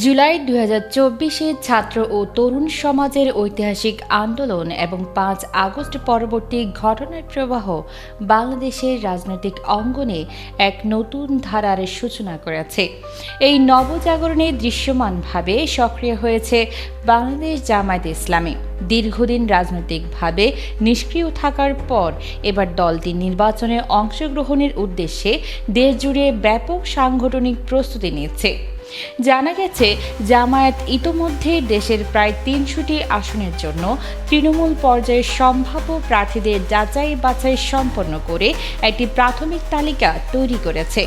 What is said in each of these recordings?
জুলাই দু হাজার ছাত্র ও তরুণ সমাজের ঐতিহাসিক আন্দোলন এবং পাঁচ আগস্ট পরবর্তী ঘটনার প্রবাহ বাংলাদেশের রাজনৈতিক অঙ্গনে এক নতুন ধারার সূচনা করেছে। এই নবজাগরণে দৃশ্যমানভাবে সক্রিয় হয়েছে বাংলাদেশ জামায়াত ইসলামী। দীর্ঘদিন রাজনৈতিকভাবে নিষ্ক্রিয় থাকার পর এবার দলটি নির্বাচনে অংশগ্রহণের উদ্দেশ্যে দেশজুড়ে ব্যাপক সাংগঠনিক প্রস্তুতি নিচ্ছে। জানা গেছে, জামায়াত ইতোমধ্যে দেশের প্রায় তিনশোটি আসনের জন্য তৃণমূল পর্যায়ের সম্ভাব্য প্রার্থীদের যাচাই বাছাই সম্পন্ন করে একটি প্রাথমিক তালিকা তৈরি করেছে।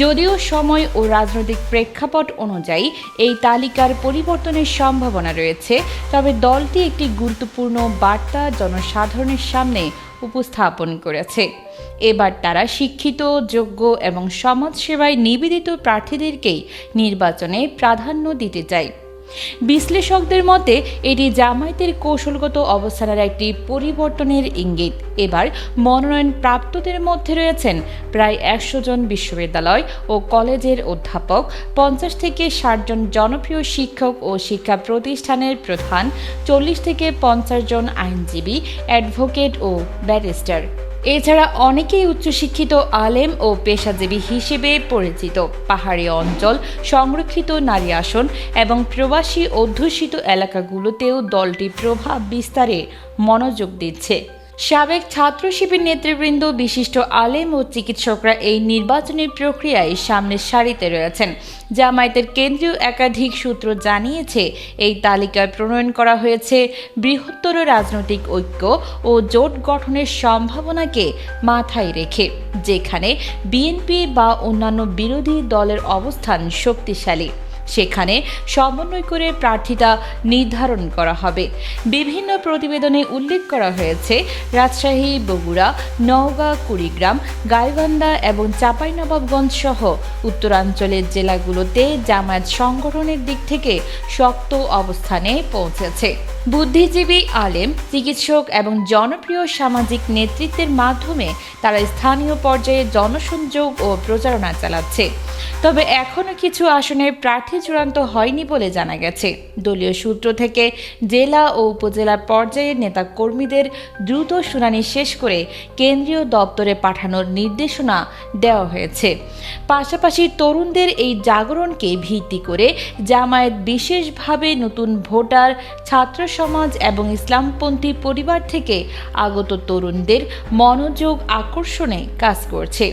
যদিও সময় ও রাজনৈতিক প্রেক্ষাপট অনুযায়ী এই তালিকার পরিবর্তনের সম্ভাবনা রয়েছে, তবে দলটি একটি গুরুত্বপূর্ণ বার্তা জনসাধারণের সামনে উপস্থাপন করেছে। এবার তারা শিক্ষিত যোগ্য এবং সমাজসেবায় নিবেদিত প্রার্থীদেরকেই নির্বাচনে প্রাধান্য দিতে চায়। বিশ্লেষকদের মতে, এটি জামায়াতের কৌশলগত অবস্থানের একটি পরিবর্তনের ইঙ্গিত। এবার মনোনয়ন প্রাপ্তদের মধ্যে রয়েছেন প্রায় একশো জন বিশ্ববিদ্যালয় ও কলেজের অধ্যাপক, পঞ্চাশ থেকে ষাট জন জনপ্রিয় শিক্ষক ও শিক্ষা প্রতিষ্ঠানের প্রধান, চল্লিশ থেকে পঞ্চাশ জন আইনজীবী, অ্যাডভোকেট ও ব্যারিস্টার। এছাড়া অনেকেই উচ্চশিক্ষিত আলেম ও পেশাজীবী হিসেবে পরিচিত। পাহাড়ি অঞ্চল, সংরক্ষিত নারী আসন এবং প্রবাসী অধ্যুষিত এলাকাগুলোতেও দলটি প্রভাব বিস্তারে মনোযোগ দিচ্ছে। সাবেক ছাত্র শিবির নেতৃবৃন্দ, বিশিষ্ট আলেম ও চিকিৎসকরা এই নির্বাচনী প্রক্রিয়ায় সামনের সারিতে রয়েছেন। জামায়াতের কেন্দ্রীয় একাধিক সূত্র জানিয়েছে, এই তালিকায় প্রণয়ন করা হয়েছে বৃহত্তর রাজনৈতিক ঐক্য ও জোট গঠনের সম্ভাবনাকে মাথায় রেখে, যেখানে বিএনপি বা অন্যান্য বিরোধী দলের অবস্থান শক্তিশালী। সেখানে সমন্বয় করে প্রার্থীতা নির্ধারণ করা হবে। বিভিন্ন প্রতিবেদনে উল্লেখ করা হয়েছে, রাজশাহী, বগুড়া, নওগাঁ, কুড়িগ্রাম, গাইবান্ধা এবং চাঁপাইনবাবগঞ্জ সহ উত্তরাঞ্চলের জেলাগুলোতে জামায়াত সংগঠনের দিক থেকে শক্ত অবস্থানে পৌঁছেছে। বুদ্ধিজীবী, আলেম, চিকিৎসক এবং জনপ্রিয় সামাজিক নেতৃত্বের মাধ্যমে তারা স্থানীয় পর্যায়ে জনসংযোগ ও প্রচারণা চালাচ্ছে। তবে এখনও কিছু আসনে প্রার্থী চূড়ান্ত হয়নি বলে জানা গেছে। দলীয় সূত্র থেকে জেলা ও উপজেলা পর্যায়ের নেতা কর্মীদের দ্রুত শুনানি শেষ করে কেন্দ্রীয় দপ্তরে পাঠানোর নির্দেশনা দেওয়া হয়েছে। পাশাপাশি তরুণদের এই জাগরণকে ভিত্তি করে জামায়াত বিশেষভাবে নতুন ভোটার, ছাত্র সমাজ এবং ইসলামপন্থী পরিবার থেকে আগত তরুণদের মনোযোগ আকর্ষণে কাজ করছে।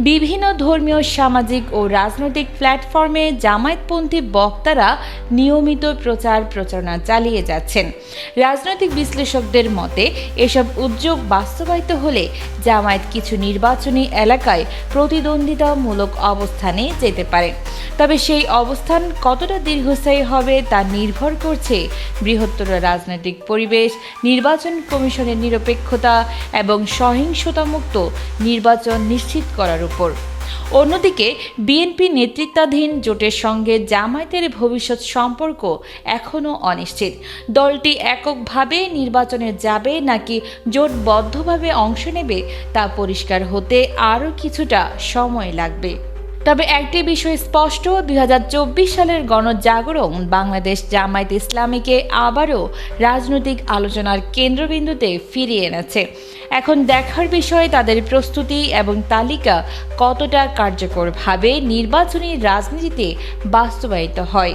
বিভিন্ন ধর্মীয়, সামাজিক ও রাজনৈতিক প্ল্যাটফর্মে জামায়াতপন্থী বক্তারা নিয়মিত প্রচার প্রচারণা চালিয়ে যাচ্ছেন। রাজনৈতিক বিশ্লেষকদের মতে, এসব উদ্যোগ বাস্তবায়িত হলে জামায়াত কিছু নির্বাচনী এলাকায় প্রতিদ্বন্দ্বিতামূলক অবস্থানে যেতে পারে। তবে সেই অবস্থান কতটা দীর্ঘস্থায়ী হবে তা নির্ভর করছে বৃহত্তর রাজনৈতিক পরিবেশ, নির্বাচন কমিশনের নিরপেক্ষতা এবং সহিংসতামুক্ত নির্বাচন নিশ্চিত করার উপর। অন্যদিকে, বিএনপি নেতৃত্বাধীন জোটের সঙ্গে জামায়াতের ভবিষ্যৎ সম্পর্ক এখনও অনিশ্চিত। দলটি এককভাবে নির্বাচনে যাবে নাকি জোটবদ্ধভাবে অংশ নেবে তা পরিষ্কার হতে আরও কিছুটা সময় লাগবে। তবে একটি বিষয় স্পষ্ট, দুই হাজার চব্বিশ সালের গণজাগরণ বাংলাদেশ জামায়াত ইসলামীকে আবারও রাজনৈতিক আলোচনার কেন্দ্রবিন্দুতে ফিরিয়ে এনেছে। এখন দেখার বিষয়ে তাদের প্রস্তুতি এবং তালিকা কতটা কার্যকরভাবে নির্বাচনী রাজনীতিতে বাস্তবায়িত হয়।